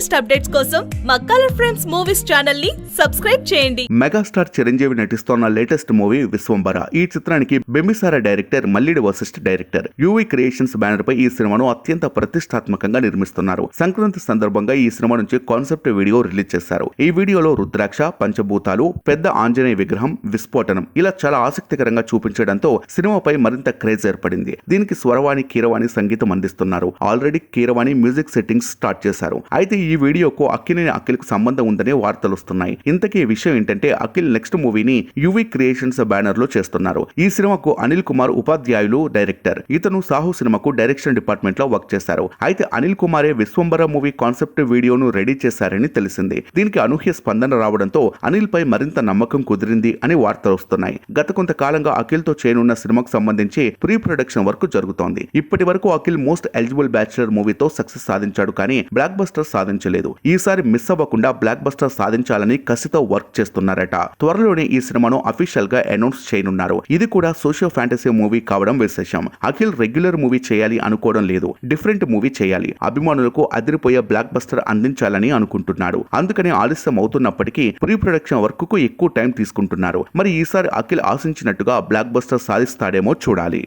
Latest updates కోసం మా colour frames movies ఛానల్ని సబ్స్క్రైబ్ చేయండి. మెగాస్టార్ చిరంజీవి నటిస్తోన్న లేటెస్ట్ మూవీ విశ్వంబర ఈ చిత్రానికి Bimbisara director Mallidi Vashishta director. UV creations banner పై ఈ సినిమాను అత్యంత ప్రతిష్టాత్మకంగా నిర్మిస్తున్నారు. సంక్రాంతి సందర్భంగా ఈ సినిమా నుంచి కాన్సెప్ట్ వీడియో రిలీజ్ చేశారు. ఈ వీడియోలో రుద్రాక్ష పంచభూతాలు పెద్ద ఆంజనేయ విగ్రహం విస్ఫోటనం ఇలా చాలా ఆసక్తికరంగా చూపించడంతో సినిమాపై మరింత క్రేజ్ ఏర్పడింది. దీనికి స్వరవాణి కీరవాణి సంగీతం అందిస్తున్నారు. Already Keeravani music settings start చేశారు. అయితే ఈ ఈ వీడియోకు అక్కినేని అఖిల్కు సంబంధం ఉందనే వార్తలు వస్తున్నాయి. ఇంతకీ విషయం ఏంటంటే అఖిల్ నెక్స్ట్ మూవీని యువి క్రియేషన్స్ బ్యానర్లో చేస్తున్నారు. ఈ సినిమాకు అనిల్ కుమార్ ఉపాధ్యాయులు డైరెక్టర్. ఇతను సాహు సినిమాకు డైరెక్షన్ డిపార్ట్మెంట్లో వర్క్ చేశారు. అయితే అనిల్ కుమారే విశ్వంబర మూవీ కాన్సెప్ట్ వీడియోను రెడీ చేశారని తెలిసింది. దీనికి అనూహ్య స్పందన రావడంతో అనిల్ పై మరింత నమ్మకం కుదిరింది అని వార్తలు వస్తున్నాయి. గత కొంతకాలంగా అఖిల్తో చేయనున్న సినిమాకు సంబంధించి ప్రీ ప్రొడక్షన్ వర్క్ జరుగుతోంది. ఇప్పటి వరకు అఖిల్ మోస్ట్ ఎలిజిబుల్ బ్యాచులర్ మూవీతో సక్సెస్ సాధించాడు కానీ బ్లాక్ బస్టర్ సాధించలేదు. ఈసారి మిస్ అవ్వకుండా బ్లాక్ బస్టర్ సాధించాలని కసితో వర్క్ చేస్తున్నారట. త్వరలోనే ఈ సినిమాను అఫీషియల్గా అనౌన్స్ చేయనున్నారు. ఇది కూడా సోషియో ఫ్యాంటసీ మూవీ కావడం విశేషం. అఖిల్ రెగ్యులర్ మూవీ చేయాలి అనుకోవడం లేదు. డిఫరెంట్ మూవీ చేయాలి. అభిమానులకు అదిరిపోయే బ్లాక్ బస్టర్ అందించాలని అనుకుంటున్నాడు. అందుకని ఆలస్యం అవుతున్నప్పటికీ ప్రీ ప్రొడక్షన్ వర్క్కు ఎక్కువ టైం తీసుకుంటున్నారు. మరి ఈసారి అఖిల్ ఆశించినట్టుగా బ్లాక్ బస్టర్ సాధిస్తాడేమో చూడాలి.